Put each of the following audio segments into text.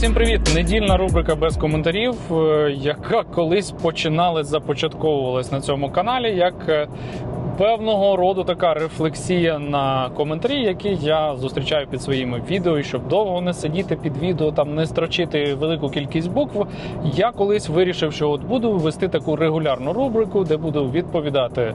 Всім привіт! Недільна рубрика без коментарів, е, яка колись починалась, започатковувалась на цьому каналі, як е, певного роду така рефлексія на коментарі, які я зустрічаю під своїми відео, і щоб довго не сидіти під відео, там не строчити велику кількість букв. Я колись вирішив, що от буду вести таку регулярну рубрику, де буду відповідати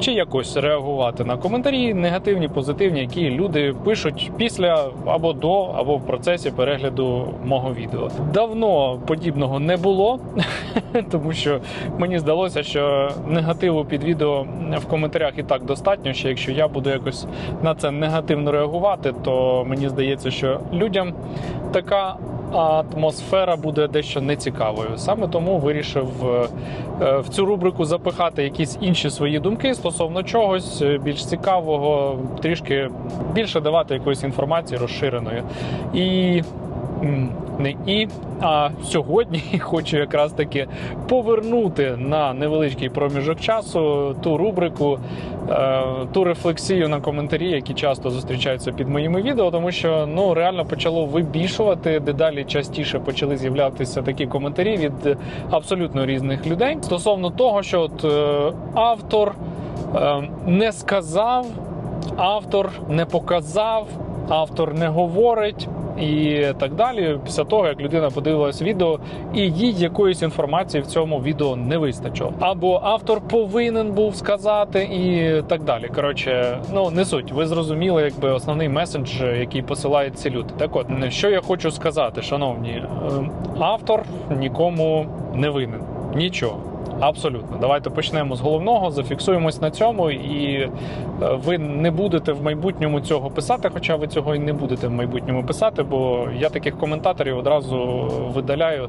чи якось реагувати на коментарі, негативні, позитивні, які люди пишуть після або до, або в процесі перегляду мого відео. Давно подібного не було, тому що мені здалося, що негативу під відео в коментарях і так достатньо. Що якщо я буду якось на це негативно реагувати, то мені здається, що людям така. Атмосфера буде дещо нецікавою. Саме тому вирішив е, е, в цю рубрику запихати якісь інші свої думки стосовно чогось е, більш цікавого, трішки більше давати якоїсь інформації розширеної. І не і, а сьогодні хочу якраз таки повернути на невеличкий проміжок часу ту рубрику, е, ту рефлексію на коментарі, які часто зустрічаються під моїми відео, тому що ну реально почало вибільшувати дедалі частіше почали з'являтися такі коментарі від абсолютно різних людей стосовно того, що от е, автор е, не сказав, автор не показав, автор не говорить. І так далі, після того як людина подивилась відео, і їй якоїсь інформації в цьому відео не вистачило. Або автор повинен був сказати, і так далі. Коротше, ну не суть. Ви зрозуміли, якби основний меседж, який посилають ці люди. Так от, що я хочу сказати, шановні, Е, автор нікому не винен. Нічого. Абсолютно, давайте почнемо з головного, зафіксуємось на цьому, і е, ви не будете в майбутньому цього писати, хоча ви цього і не будете в майбутньому писати, бо я таких коментаторів одразу видаляю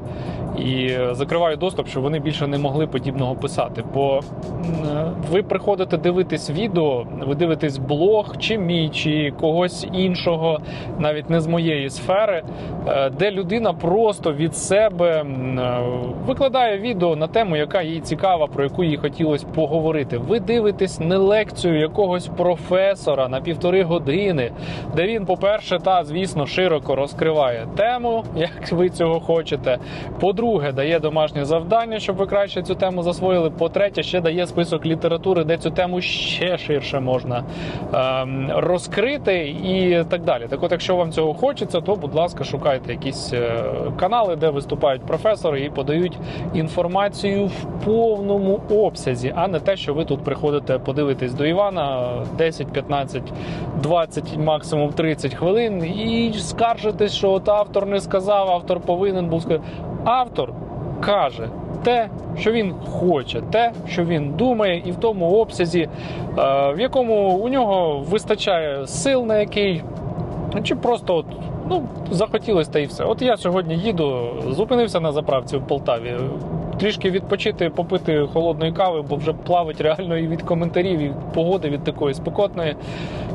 і закриваю доступ, щоб вони більше не могли подібного писати. Бо е, ви приходите дивитись відео, ви дивитесь блог, чи мій, чи когось іншого, навіть не з моєї сфери, е, де людина просто від себе викладає відео на тему, яка їй цікава, про яку їй хотілося поговорити. Ви дивитесь не лекцію якогось професора на півтори години, де він, по-перше, та звісно, широко розкриває тему, як ви цього хочете. По-друге, дає домашнє завдання, щоб ви краще цю тему засвоїли. По-третє, ще дає список літератури, де цю тему ще ширше можна ем, розкрити і так далі. Так, от, якщо вам цього хочеться, то будь ласка, шукайте якісь е, канали, де виступають професори і подають інформацію в повному обсязі, а не те, що ви тут приходите подивитись до Івана 10, 15, 20, максимум 30 хвилин і скаржитесь, що от автор не сказав, автор повинен був сказати. Автор каже те, що він хоче, те, що він думає, і в тому обсязі, е, в якому у нього вистачає сил, на який чи просто от, ну, захотілося та і все. От я сьогодні їду, зупинився на заправці в Полтаві. Трішки відпочити, попити холодної кави, бо вже плавить реально і від коментарів, і від погоди від такої спекотної.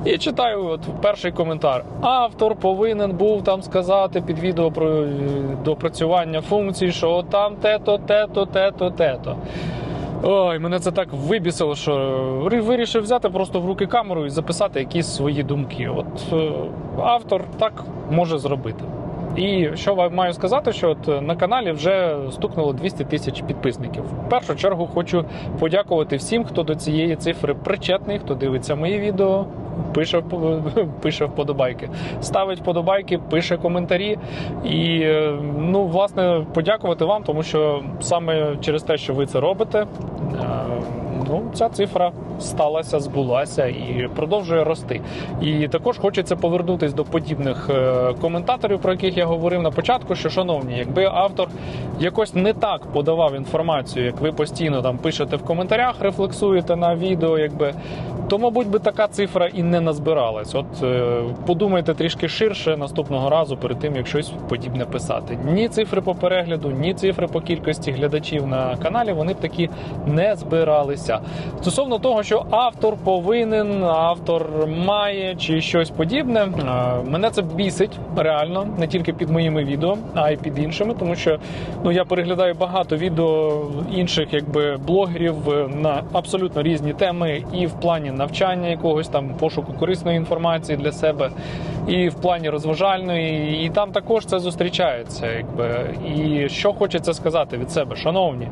І читаю от перший коментар. Автор повинен був там сказати під відео про е, допрацювання функцій, що там те-то, те-то, те-то, те-то. Ой, мене це так вибісило, що вирішив взяти просто в руки камеру і записати якісь свої думки. От е, автор так може зробити. І що вам маю сказати, що от е, на каналі вже стукнуло 200 тисяч підписників. В першу чергу хочу подякувати всім, хто до цієї цифри причетний, хто дивиться мої відео, пише, пише вподобайки, ставить вподобайки, пише коментарі. І е, ну, власне, подякувати вам, тому що саме через те, що ви це робите. Ну, ця цифра сталася, збулася і продовжує рости. І також хочеться повернутися до подібних е, коментаторів, про яких я говорив на початку. Що, шановні, якби автор якось не так подавав інформацію, як ви постійно там пишете в коментарях, рефлексуєте на відео, якби то, мабуть, би така цифра і не назбиралась. От е, подумайте трішки ширше наступного разу перед тим, як щось подібне писати. Ні цифри по перегляду, ні цифри по кількості глядачів на каналі вони б такі не збиралися. Стосовно того, що автор повинен, автор має чи щось подібне, е, мене це бісить реально не тільки під моїми відео, а й під іншими, тому що ну я переглядаю багато відео інших, якби блогерів е, на абсолютно різні теми, і в плані навчання якогось там пошуку корисної інформації для себе, і в плані розважальної, і там також це зустрічається. Якби і що хочеться сказати від себе, шановні.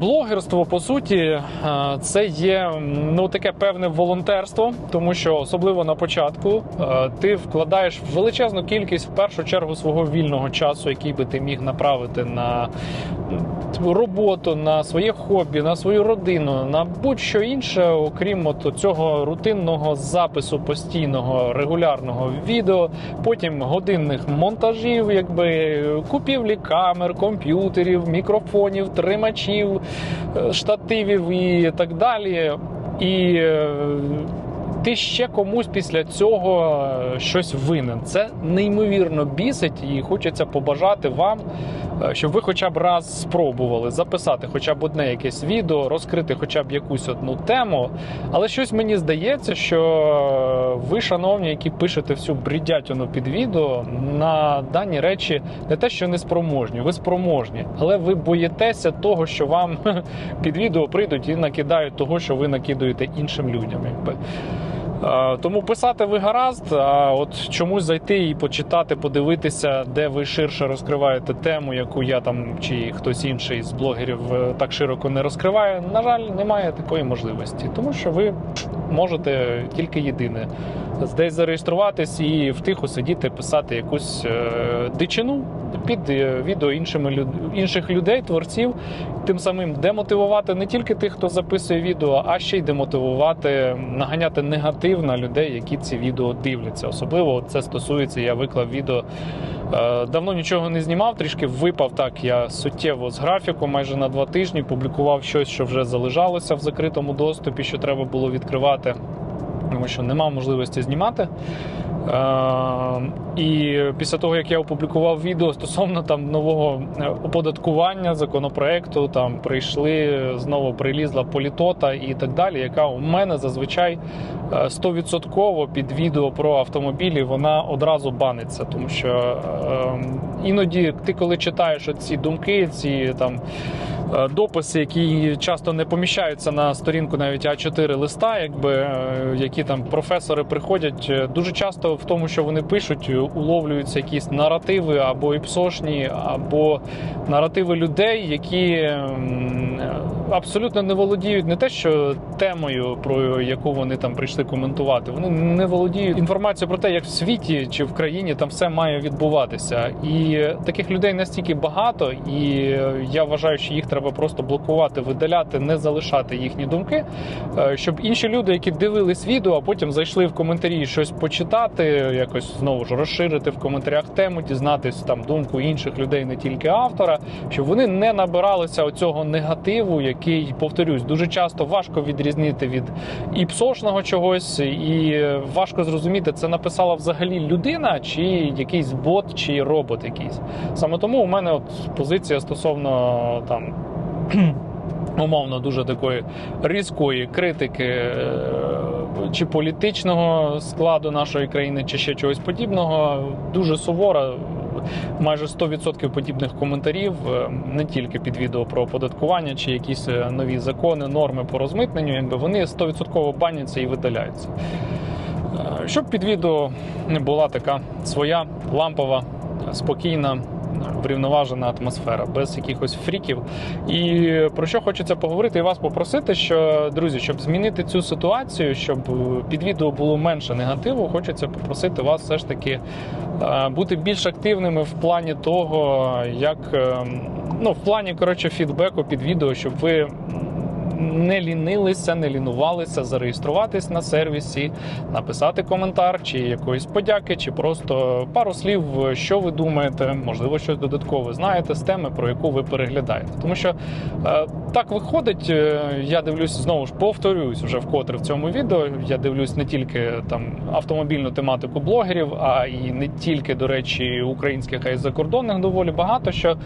Блогерство по суті це є ну таке певне волонтерство, тому що особливо на початку ти вкладаєш величезну кількість в першу чергу свого вільного часу, який би ти міг направити на роботу, на своє хобі, на свою родину, на будь-що інше, окрім от цього рутинного запису постійного регулярного відео, потім годинних монтажів, якби купівлі камер, комп'ютерів, мікрофонів, тримачів, е, штативів і так далі. І е, ти ще комусь після цього е, щось винен. Це неймовірно бісить, і хочеться побажати вам, е, щоб ви хоча б раз спробували записати хоча б одне якесь відео, розкрити хоча б якусь одну тему. Але щось мені здається, що ви, шановні, які пишете всю бредятину під відео, на дані речі не те, що не спроможні, ви спроможні, але ви боїтеся того, що вам під відео прийдуть і накидають того, що ви накидуєте іншим людям. Якби. Е, Тому писати ви гаразд, а от чомусь зайти і почитати, подивитися, де ви ширше розкриваєте тему, яку я там чи хтось інший з блогерів е, так широко не розкриває. На жаль, немає такої можливості, тому що ви можете тільки єдине десь зареєструватись і втиху сидіти, писати якусь е, дичину під е, відео іншими люд... інших людей, творців, тим самим демотивувати не тільки тих, хто записує відео, а ще й демотивувати, наганяти негатив на людей, які ці відео дивляться. Особливо це стосується, я виклав відео. е, Давно нічого не знімав, трішки випав так. Я суттєво з графіку, майже на два тижні публікував щось, що вже залежалося в закритому доступі, що треба було відкривати, тому що не мав можливості знімати. Е, І після того, як я опублікував відео стосовно там нового е, оподаткування законопроекту, там прийшли знову прилізла політота і так далі, яка у мене зазвичай е, 100% під відео про автомобілі вона одразу баниться, тому що е, іноді ти, коли читаєш ці думки, ці там. Е, Дописи, які часто не поміщаються на сторінку навіть А4 листа, якби е, які там професори приходять. е, Дуже часто в тому, що вони пишуть, уловлюються якісь наративи або іпсошні, або наративи людей, які абсолютно не володіють не те, що темою, про яку вони там прийшли коментувати. Вони не володіють інформацією про те, як в світі чи в країні там все має відбуватися. І таких людей настільки багато, і я вважаю, що їх треба просто блокувати, видаляти, не залишати їхні думки, е, щоб інші люди, які дивились відео, а потім зайшли в коментарі щось почитати, якось знову ж розширити в коментарях тему, дізнатись там думку інших людей, не тільки автора, щоб вони не набиралися оцього негативу, який, повторюсь, дуже часто важко відрізнити від іпсошного чогось, і е, важко зрозуміти, це написала взагалі людина, чи якийсь бот, чи робот якийсь. Саме тому у мене от позиція стосовно там. Умовно, дуже такої різкої критики е, чи політичного складу нашої країни, чи ще чогось подібного, дуже сувора. Майже 100% подібних коментарів е, не тільки під відео про оподаткування чи якісь е, нові закони, норми по розмитненню, якби вони 100% баняться і видаляються. Е, Щоб під відео не була така своя лампова, спокійна, врівноважена атмосфера, без якихось фріків. І про що хочеться поговорити і вас попросити, що друзі, щоб змінити цю ситуацію, щоб під відео було менше негативу, хочеться попросити вас все ж таки е, бути більш активними в плані того, як е, ну в плані коротше фідбеку під відео, щоб ви не лінилися, не лінувалися зареєструватись на сервісі, написати коментар, чи якоїсь подяки, чи просто пару слів, що ви думаєте, можливо, щось додаткове знаєте з теми, про яку ви переглядаєте. Тому що е, так виходить, е, я дивлюсь знову ж повторюсь вже вкотре в цьому відео. Я дивлюсь не тільки там автомобільну тематику блогерів, а і не тільки, до речі, українських, а й закордонних доволі багато що.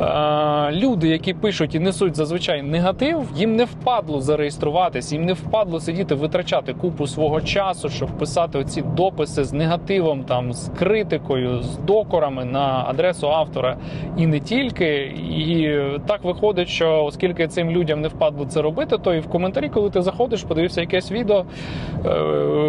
Е, Люди, які пишуть і несуть зазвичай негатив, їм не впадло зареєструватись, їм не впадло сидіти, витрачати купу свого часу, щоб писати оці дописи з негативом, там з критикою, з докорами на адресу автора і не тільки. І так виходить, що оскільки цим людям не впадло це робити, то і в коментарі, коли ти заходиш, подивився якесь відео, е,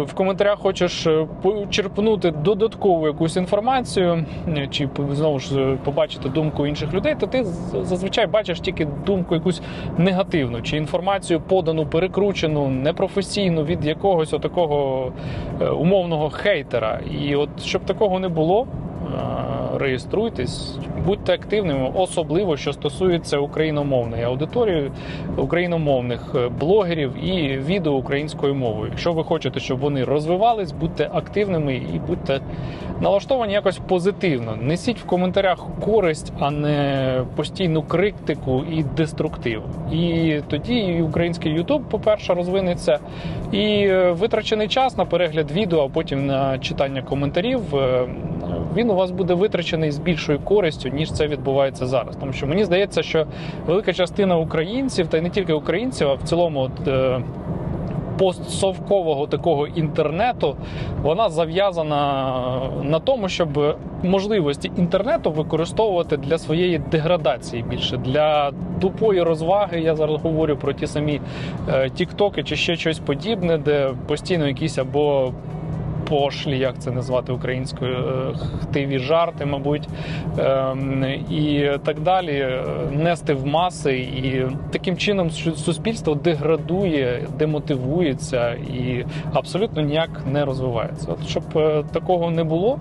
в коментарях хочеш е, почерпнути додаткову якусь інформацію, е, чи знову ж побачити думку інших людей, то ти зазвичай бачиш тільки думку якусь негативну, чи інформацію подану, перекручену, непрофесійну від якогось отакого е, умовного хейтера. І от щоб такого не було. Е, Реєструйтесь, будьте активними, особливо що стосується україномовної аудиторії, україномовних е, блогерів і відео українською мовою. Якщо ви хочете, щоб вони розвивались, будьте активними і будьте налаштовані якось позитивно. Несіть в коментарях користь, а не постійну критику і деструктив. І тоді і український Ютуб, по-перше, розвинеться, і е, витрачений час на перегляд відео, а потім на читання коментарів. Е, Він у вас буде витрачений з більшою користю, ніж це відбувається зараз. Тому що мені здається, що велика частина українців, та й не тільки українців, а в цілому от, е, постсовкового такого інтернету, вона зав'язана на тому, щоб можливості інтернету використовувати для своєї деградації більше для тупої розваги. Я зараз говорю про ті самі е, тіктоки чи ще щось подібне, де постійно якісь або пошлі, як це назвати українською, е, хтиві жарти, мабуть, ем, і так далі, е, нести в маси. І таким чином суспільство деградує, демотивується і абсолютно ніяк не розвивається. От щоб е, такого не було.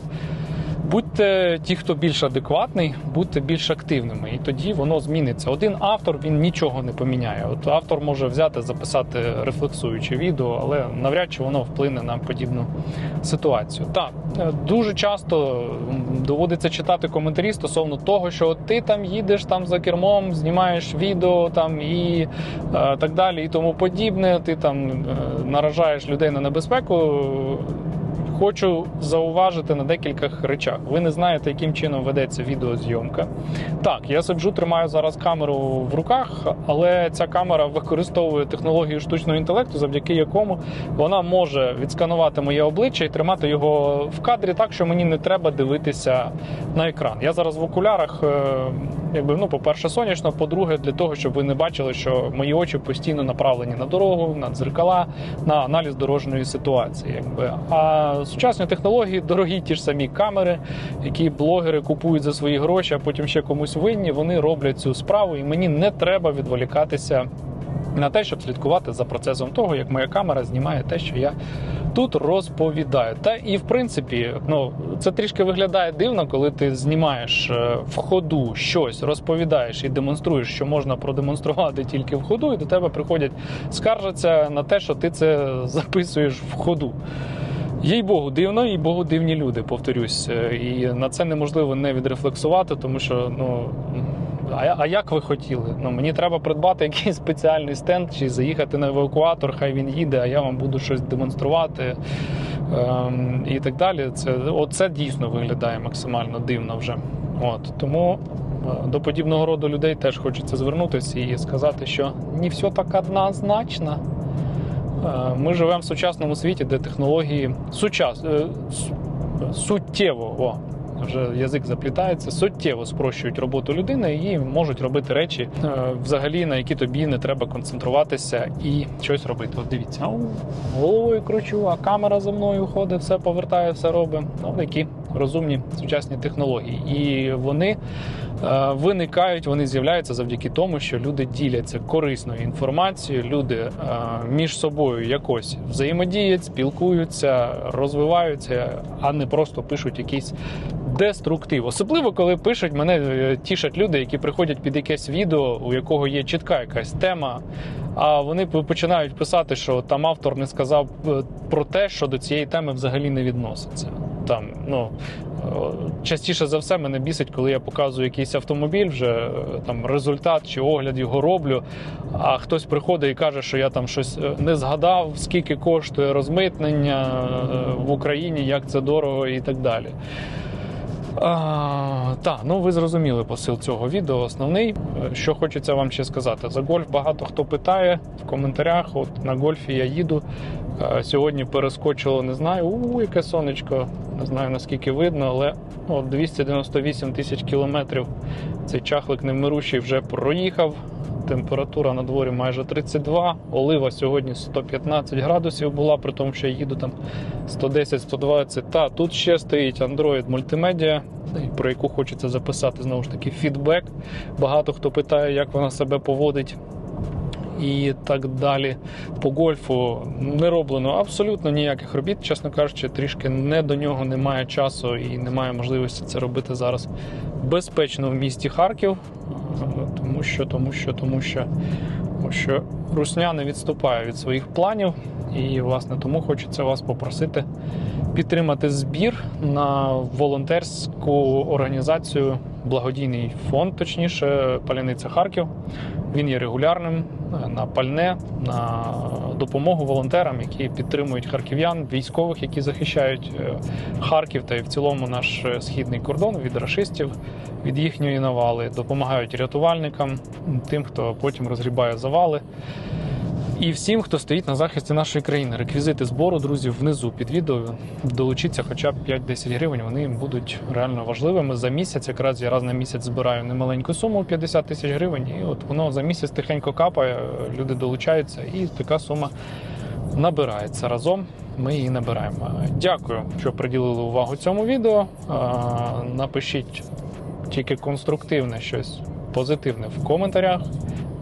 Будьте ті, хто більш адекватний, будьте більш активними, і тоді воно зміниться. Один автор він нічого не поміняє. От автор може взяти, записати рефлексуюче відео, але навряд чи воно вплине на подібну ситуацію. Так е, дуже часто доводиться читати коментарі стосовно того, що ти там їдеш там за кермом, знімаєш відео там і е, так далі, і тому подібне. Ти там е, наражаєш людей на небезпеку. Хочу зауважити на декількох речах. Ви не знаєте, яким чином ведеться відеозйомка. Так, я сиджу, тримаю зараз камеру в руках, але ця камера використовує технологію штучного інтелекту, завдяки якому вона може відсканувати моє обличчя і тримати його в кадрі так, що мені не треба дивитися на екран. Я зараз в окулярах, е, якби ну, по-перше, сонячно, по-друге, для того, щоб ви не бачили, що мої очі постійно направлені на дорогу, на дзеркала, на аналіз дорожньої ситуації. Якби. А сучасні технології, дорогі ті ж самі камери, які блогери купують за свої гроші, а потім ще комусь винні, вони роблять цю справу, і мені не треба відволікатися на те, щоб слідкувати за процесом того, як моя камера знімає те, що я тут розповідаю. Та і в принципі, ну це трішки виглядає дивно, коли ти знімаєш е, в ходу щось, розповідаєш і демонструєш, що можна продемонструвати тільки в ходу, і до тебе приходять скаржаться на те, що ти це записуєш в ходу. Їй Богу, дивно, їй Богу, дивні люди, повторюсь. Е, І на це неможливо не відрефлексувати, тому що ну. А, а як ви хотіли? Ну мені треба придбати якийсь спеціальний стенд чи заїхати на евакуатор, хай він їде, а я вам буду щось демонструвати ем, і так далі. Це оце дійсно виглядає максимально дивно вже. От тому е, до подібного роду людей теж хочеться звернутися і сказати, що не все так однозначно. Е, Ми живемо в сучасному світі, де технології сучас... е, суттєво, о, вже язик заплітається, суттєво спрощують роботу людини і можуть робити речі, е, взагалі на які тобі не треба концентруватися і щось робити. От дивіться, головою кручу, а камера за мною ходить, все повертає, все робить. Ну, які розумні сучасні технології. І вони е, виникають, вони з'являються завдяки тому, що люди діляться корисною інформацією, люди е, між собою якось взаємодіють, спілкуються, розвиваються, а не просто пишуть якийсь деструктив. Особливо, коли пишуть, мене е, тішать люди, які приходять під якесь відео, у якого є чітка якась тема. А вони починають писати, що там автор не сказав про те, що до цієї теми взагалі не відноситься. Там, ну частіше за все мене бісить, коли я показую якийсь автомобіль, вже е, там результат чи огляд його роблю. А хтось приходить і каже, що я там щось е, не згадав, скільки коштує розмитнення е, в Україні, як це дорого і так далі. А, та, ну ви зрозуміли посил цього відео. Основний, Е, що хочеться вам ще сказати. За гольф багато хто питає в коментарях. От на гольфі я їду. Е, Сьогодні перескочило, не знаю, у яке сонечко, не знаю наскільки видно, але от 298 тисяч кілометрів цей чахлик невмирущий вже проїхав. Температура на дворі майже 32, олива сьогодні 115 градусів була, при тому, що я їду там 110-120. Та тут ще стоїть Android мультимедіа, про яку хочеться записати знову ж таки фідбек. Багато хто питає, як вона себе поводить. І так далі. По гольфу не роблено абсолютно ніяких робіт, чесно кажучи, трішки не до нього немає часу і немає можливості це робити зараз безпечно в місті Харків, тому що, тому що, тому що, тому що Русня не відступає від своїх планів. І, власне, тому хочеться вас попросити підтримати збір на волонтерську організацію, благодійний фонд, точніше, Паляниця Харків. Він є регулярним е, на пальне, на допомогу волонтерам, які підтримують харків'ян, військових, які захищають е, Харків та і в цілому наш е, східний кордон від рашистів, від їхньої навали, допомагають рятувальникам, тим, хто потім розгрібає завали. І всім, хто стоїть на захисті нашої країни, реквізити збору, друзі, внизу під відео. Долучіться хоча б 5-10 гривень. Вони будуть реально важливими. За місяць, якраз я раз на місяць збираю немаленьку суму 50 тисяч гривень, і от воно за місяць тихенько капає, люди долучаються, і така сума набирається разом. Ми її набираємо. Дякую, що приділили увагу цьому відео. Напишіть тільки конструктивне щось позитивне в коментарях.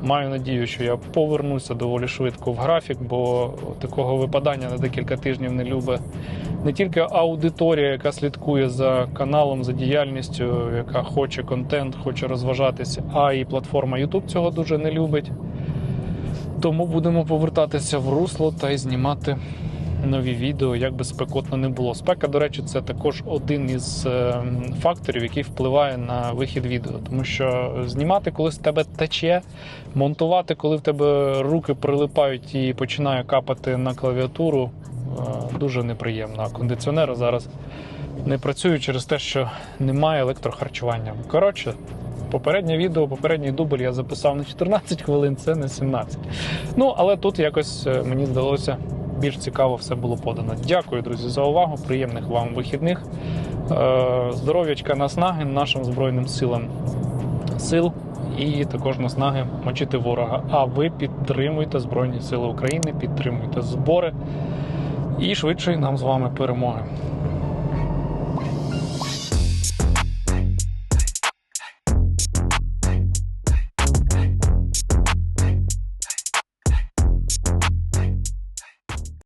Маю надію, що я повернуся доволі швидко в графік, бо такого випадання на декілька тижнів не любить не тільки аудиторія, яка слідкує за каналом, за діяльністю, яка хоче контент, хоче розважатися, а і платформа YouTube цього дуже не любить. Тому будемо повертатися в русло та й знімати нові відео, як би спекотно не було. Спека, до речі, це також один із е, факторів, який впливає на вихід відео. Тому що знімати, коли з тебе тече, монтувати, коли в тебе руки прилипають і починає капати на клавіатуру, е, дуже неприємно. А кондиціонери зараз не працюють через те, що немає електрохарчування. Коротше. Попереднє відео, попередній дубль я записав на 14 хвилин, це не 17. Ну, але тут якось е, мені здалося більш цікаво все було подано. Дякую, друзі, за увагу. Приємних вам вихідних. Е, Здоров'ячка наснаги нашим Збройним силам сил і також наснаги мочити ворога. А ви підтримуйте Збройні Сили України, підтримуйте збори і швидшої нам з вами перемоги.